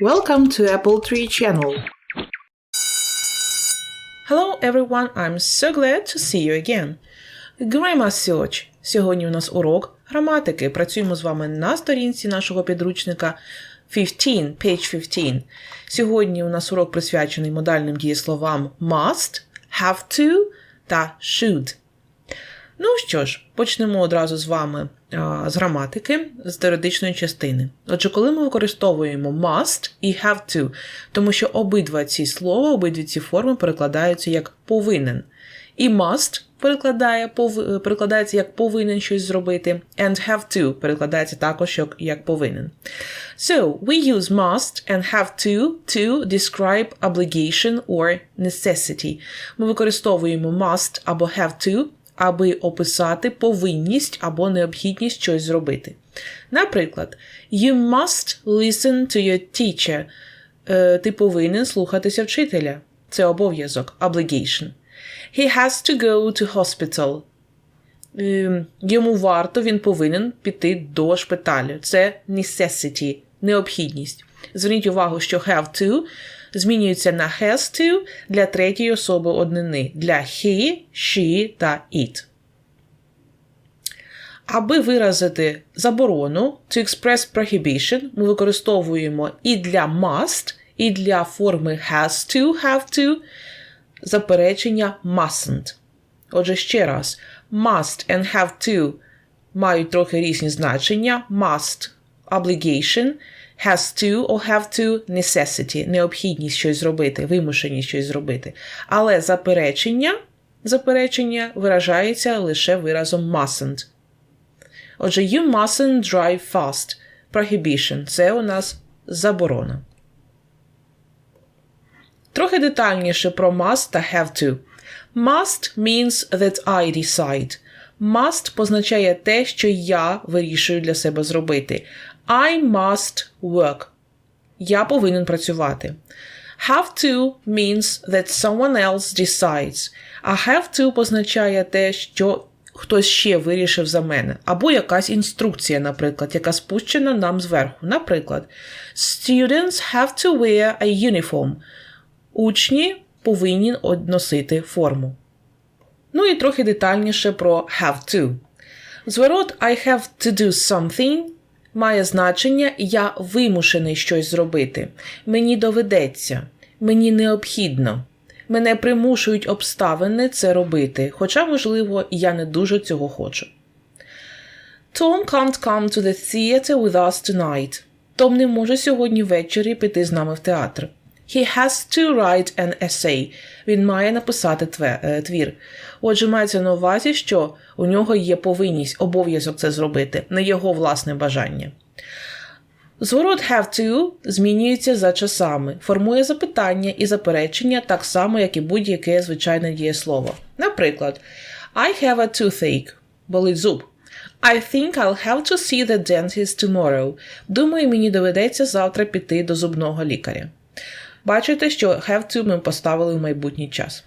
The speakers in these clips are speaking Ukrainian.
Welcome to Apple Tree Channel. Hello everyone, I'm so glad to see you again. Grammar Search. Сьогодні у нас урок граматики. Працюємо з вами на сторінці нашого підручника 15, page 15. Сьогодні у нас урок присвячений модальним дієсловам must, have to та should. Ну що ж, почнемо одразу з вами а, з граматики, з теоретичної частини. Отже, коли ми використовуємо must і have to, тому що обидва ці слова, обидві ці форми перекладаються як повинен. І must перекладає, пов- перекладається як повинен щось зробити, and have to перекладається також як, як повинен. So, we use must and have to to describe obligation or necessity. Ми використовуємо must або have to аби описати повинність або необхідність щось зробити. Наприклад, You must listen to your teacher. Е, Ти повинен слухатися вчителя. Це обов'язок, obligation. He has to go to hospital. Е, Йому варто, він повинен піти до шпиталю. Це necessity, необхідність. Зверніть увагу, що have to змінюється на has to для третьої особи однини для he, she та it. Аби виразити заборону to express prohibition, ми використовуємо і для must, і для форми has to, have to заперечення mustn't. Отже, ще раз, must and have to мають трохи різні значення. Must obligation, has to or have to necessity, необхідність щось зробити, вимушеність щось зробити. Але заперечення, заперечення виражається лише виразом mustn't. Отже, you mustn't drive fast. Prohibition – це у нас заборона. Трохи детальніше про must та have to. Must means that I decide. Must позначає те, що я вирішую для себе зробити. I must work. Я повинен працювати. Have to means that someone else decides. А have to позначає те, що хтось ще вирішив за мене. Або якась інструкція, наприклад, яка спущена нам зверху. Наприклад, Students have to wear a uniform. Учні повинні носити форму. Ну і трохи детальніше про have to. Зворот I have to do something має значення я вимушений щось зробити. Мені доведеться, мені необхідно. Мене примушують обставини це робити, хоча, можливо, я не дуже цього хочу. Tom can't come to the theater with us tonight. Том не може сьогодні ввечері піти з нами в театр. He has to write an essay. Він має написати е, твір. Отже, мається на увазі, що у нього є повинність, обов'язок це зробити, не його власне бажання. Зворот have to змінюється за часами, формує запитання і заперечення так само, як і будь-яке звичайне дієслово. Наприклад, I have a toothache. Болить зуб. I think I'll have to see the dentist tomorrow. Думаю, мені доведеться завтра піти до зубного лікаря. Бачите, що have to ми поставили в майбутній час.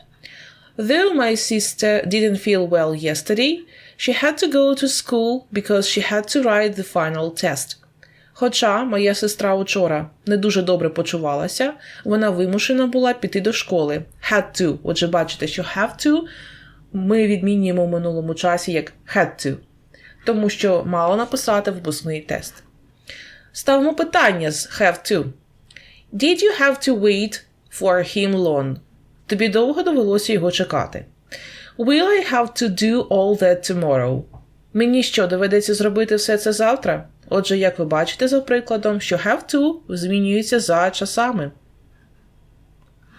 Though my sister didn't feel well yesterday, she had to go to school because she had to write the final test. Хоча моя сестра учора не дуже добре почувалася, вона вимушена була піти до школи. Had to. Отже, бачите, що have to ми відмінюємо в минулому часі як had to, тому що мало написати випускний тест. Ставимо питання з have to. Did you have to wait for him long? Тобі довго довелося його чекати. Will I have to do all that tomorrow? Мені що, доведеться зробити все це завтра? Отже, як ви бачите за прикладом, що have to змінюється за часами.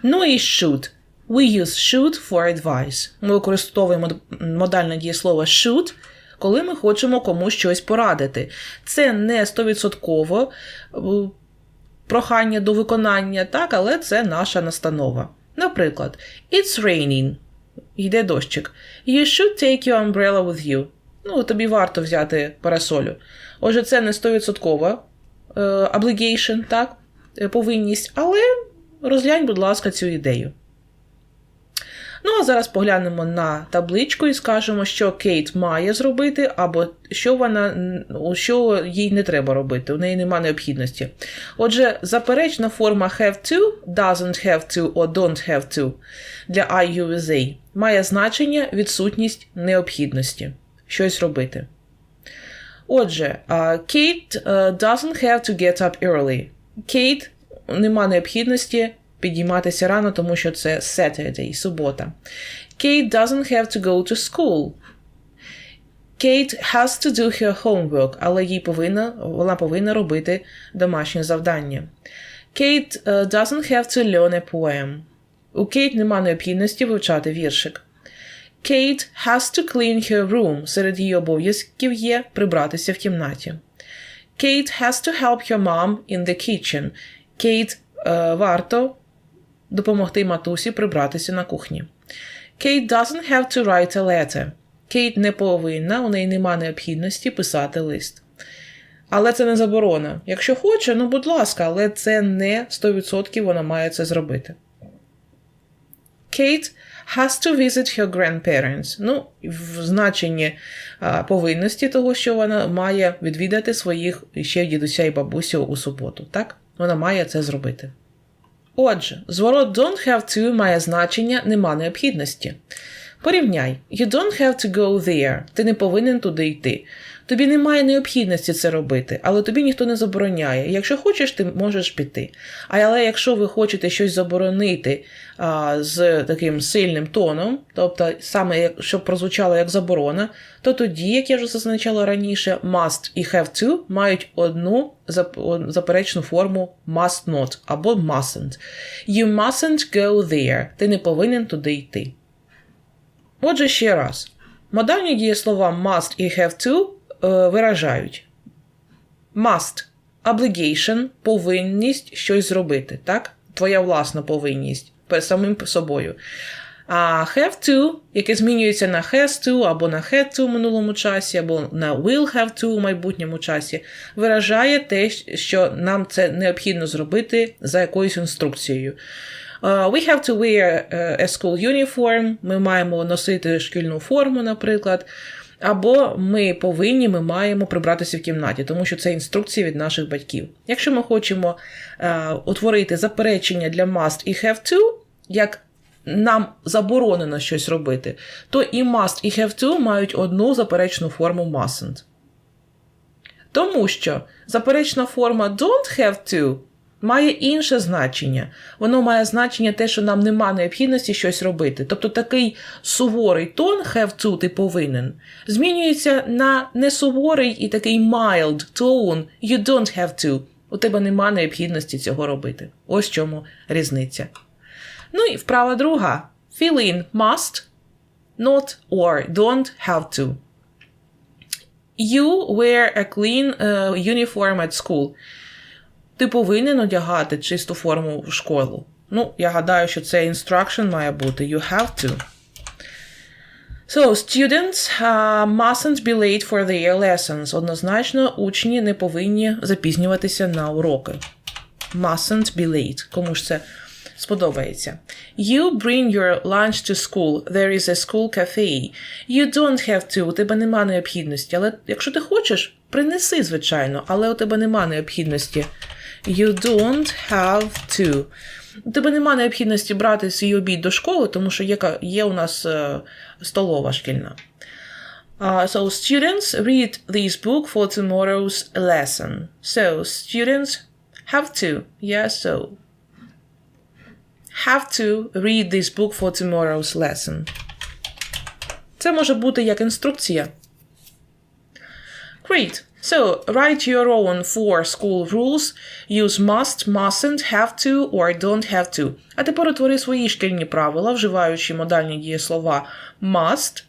Ну і should. We use should for advice. Ми використовуємо модальне дієслово should, коли ми хочемо комусь щось порадити. Це не 100% е, прохання до виконання, так, але це наша настанова. Наприклад, It's raining. Йде дощик. You should take your umbrella with you. Ну, тобі варто взяти парасолю. Отже, це не 100% е, obligation, так, е, повинність, але розглянь, будь ласка, цю ідею. Ну, а зараз поглянемо на табличку і скажемо, що Кейт має зробити, або що вона що їй не треба робити, у неї немає необхідності. Отже, заперечна форма have to, doesn't have to or don't have to для IUSA має значення відсутність необхідності щось робити. Отже, Kate е, doesn't have to get up early. Кейт нема необхідності підійматися рано, тому що це Saturday, субота. Kate doesn't have to go to school. Kate has to do her homework, але їй повинна, вона повинна робити домашнє завдання. Kate е, doesn't have to learn a poem. У Кейт нема необхідності вивчати віршик. Kate has to clean her room. Серед її обов'язків є прибратися в кімнаті. Kate has to help her mom in the kitchen. Кейт е, варто допомогти матусі прибратися на кухні. Kate doesn't have to write a letter. Кейт не повинна, у неї нема необхідності писати лист. Але це не заборона. Якщо хоче, ну будь ласка, але це не 100% вона має це зробити. Kate has to visit her grandparents. Ну, в значенні а, повинності того, що вона має відвідати своїх ще дідуся і бабусю у суботу. Так? Вона має це зробити. Отже, зворот don't have to має значення нема необхідності. Порівняй, you don't have to go there. Ти не повинен туди йти. Тобі немає необхідності це робити, але тобі ніхто не забороняє. Якщо хочеш, ти можеш піти. А Але якщо ви хочете щось заборонити а, з таким сильним тоном, тобто саме як- щоб прозвучало як заборона, то тоді, як я вже зазначала раніше, must і have to мають одну заперечну форму must not або mustn't. You mustn't go there. Ти не повинен туди йти. Отже, ще раз. Модальні дієслова must і have to е, виражають must obligation, повинність щось зробити, так? Твоя власна повинність перед самим собою. А have to, яке змінюється на has to, або на had to в минулому часі, або на will have to у майбутньому часі, виражає те, що нам це необхідно зробити за якоюсь інструкцією. We have to wear uh, a school uniform, ми маємо носити шкільну форму, наприклад. Або ми повинні, ми маємо прибратися в кімнаті, тому що це інструкції від наших батьків. Якщо ми хочемо е, утворити заперечення для must і have to, як нам заборонено щось робити, то і must, і have to мають одну заперечну форму mustn't. Тому що заперечна форма don't have to має інше значення. Воно має значення те, що нам нема необхідності щось робити. Тобто такий суворий тон have to ти повинен змінюється на несуворий і такий mild tone you don't have to. У тебе нема необхідності цього робити. Ось чому різниця. Ну і вправа друга. Fill in must, not or don't have to. You wear a clean uh, uniform at school. Ти повинен одягати чисту форму в школу. Ну, я гадаю, що це instruction має бути. You have to. So, students uh, mustn't be late for their lessons. Однозначно, учні не повинні запізнюватися на уроки. Mustn't be late. Кому ж це сподобається. You bring your lunch to school. There is a school cafe. You don't have to. У тебе нема необхідності. Але якщо ти хочеш, принеси, звичайно, але у тебе нема необхідності. You don't have to. У тебе нема необхідності брати свій обід до школи, тому що є, є у нас е, столова шкільна. Uh, so students read this book for tomorrow's lesson. So students have to, yeah, so have to read this book for tomorrow's lesson. Це може бути як інструкція. Great. So, write your own four school rules. Use must, mustn't, have to or don't have to. А тепер утвори свої шкільні правила, вживаючи модальні дієслова must.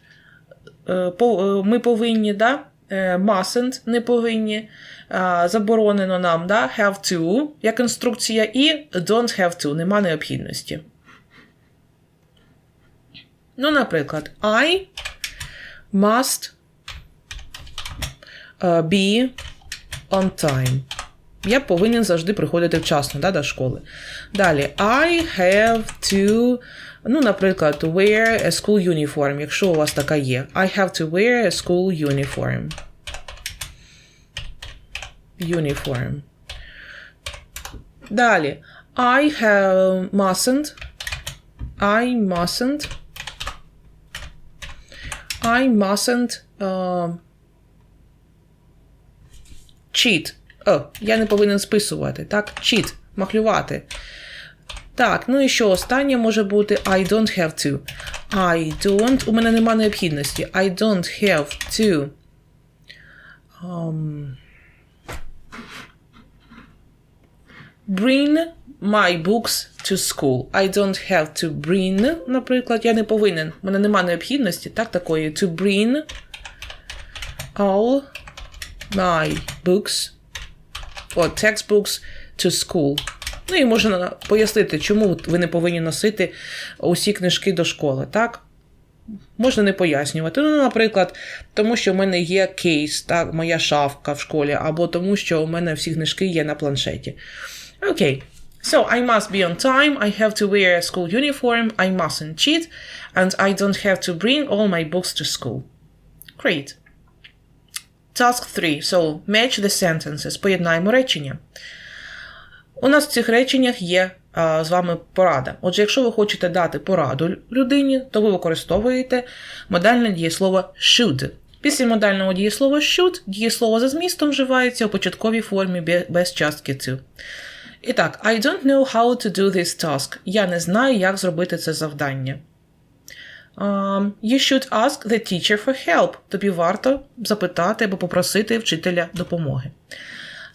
е, е, Ми повинні, да? Е, mustn't не повинні. Заборонено нам, да? have to, як інструкція, і don't have to, нема необхідності. Ну, наприклад, I must be on time. Я повинен завжди приходити вчасно да, до школи. Далі, I have to, ну, наприклад, wear a school uniform, якщо у вас така є. I have to wear a school uniform. Uniform. Далі. I have mustn't. I mustn't. I mustn't uh, cheat. О, я не повинен списувати, так? Cheat. Махлювати. Так, ну і що останнє може бути I don't have to. I don't. У мене нема необхідності. I don't have to. Um, bring my books to school. I don't have to bring, наприклад, я не повинен. У мене нема необхідності, так, такої. To bring all my books or textbooks to school. Ну і можна пояснити, чому ви не повинні носити усі книжки до школи, так? Можна не пояснювати. Ну, наприклад, тому що в мене є кейс, так, моя шафка в школі, або тому, що у мене всі книжки є на планшеті. Окей. So, I must be on time, I have to wear a school uniform, I mustn't cheat, and I don't have to bring all my books to school. Great. Task 3. So, match the sentences. Поєднаємо речення. У нас в цих реченнях є а, з вами порада. Отже, якщо ви хочете дати пораду людині, то ви використовуєте модальне дієслово should. Після модального дієслова should дієслово за змістом вживається у початковій формі без частки to. І так, I don't know how to do this task. Я не знаю, як зробити це завдання. Um, you should ask the teacher for help. Тобі варто запитати або попросити вчителя допомоги.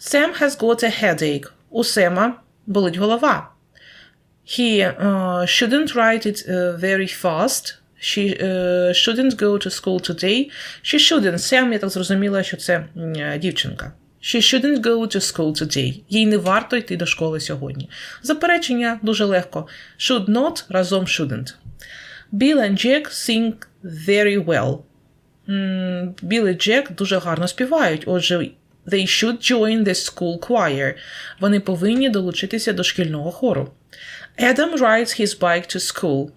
Sam has got a headache. У Сема болить голова. He uh, shouldn't write it uh, very fast. She uh, shouldn't go to school today. She shouldn't. Сем, я так зрозуміла, що це е, дівчинка. She shouldn't go to school today. Їй не варто йти до школи сьогодні. Заперечення дуже легко. Should not разом shouldn't. Bill and Jack sing very well. Біл і Джек дуже гарно співають. Отже, they should join the school choir. Вони повинні долучитися до шкільного хору. Adam rides his bike to school.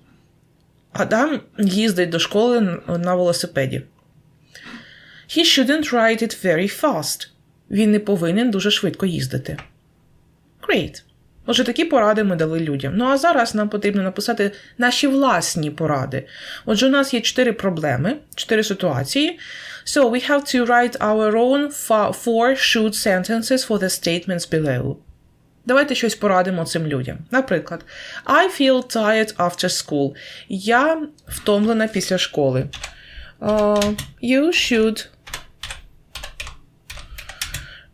Адам їздить до школи на велосипеді. He shouldn't ride it very fast. Він не повинен дуже швидко їздити. Great. Отже, такі поради ми дали людям. Ну а зараз нам потрібно написати наші власні поради. Отже, у нас є чотири проблеми, чотири ситуації. So we have to write our own four should sentences for the statements below. Давайте щось порадимо цим людям. Наприклад, I feel tired after school. Я втомлена після школи. Uh, you should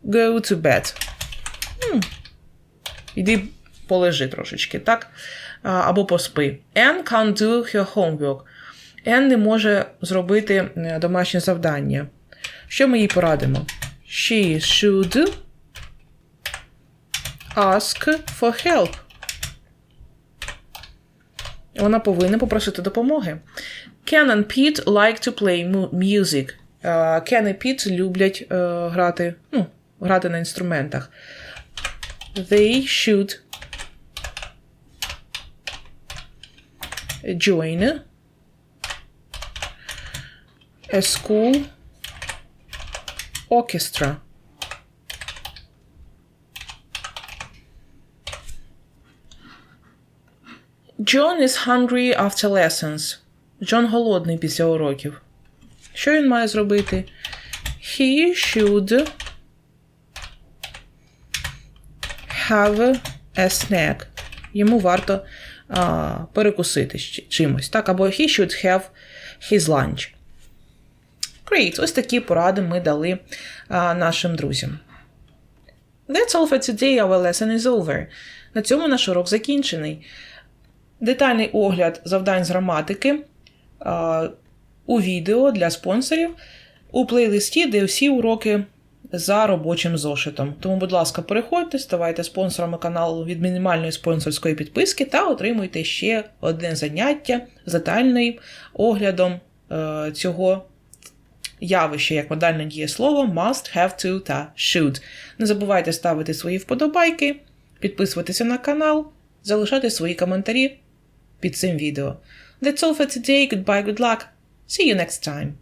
go to bed. М, Іди полежи трошечки, так? Або поспи. Anne can't do her homework. Anne не може зробити е, домашнє завдання. Що ми їй порадимо? She should ask for help. Вона повинна попросити допомоги. Ken and Pete like to play music. Кен і Піт люблять е, грати, ну, грати на інструментах. They should join a school orchestra. John is hungry after lessons. Джон голодний після уроків. Що він має зробити? He should have a snack. Йому варто а, перекусити чимось. Так, або he should have his lunch. Great. Ось такі поради ми дали а, нашим друзям. That's all for today. Our lesson is over. На цьому наш урок закінчений. Детальний огляд завдань з граматики а, у відео для спонсорів у плейлисті, де всі уроки за робочим зошитом. Тому, будь ласка, переходьте, ставайте спонсорами каналу від мінімальної спонсорської підписки та отримуйте ще одне заняття з детальним оглядом е, цього явище як модальне дієслово must, have to та should. Не забувайте ставити свої вподобайки, підписуватися на канал, залишати свої коментарі під цим відео. That's all for today. Goodbye, good luck. See you next time.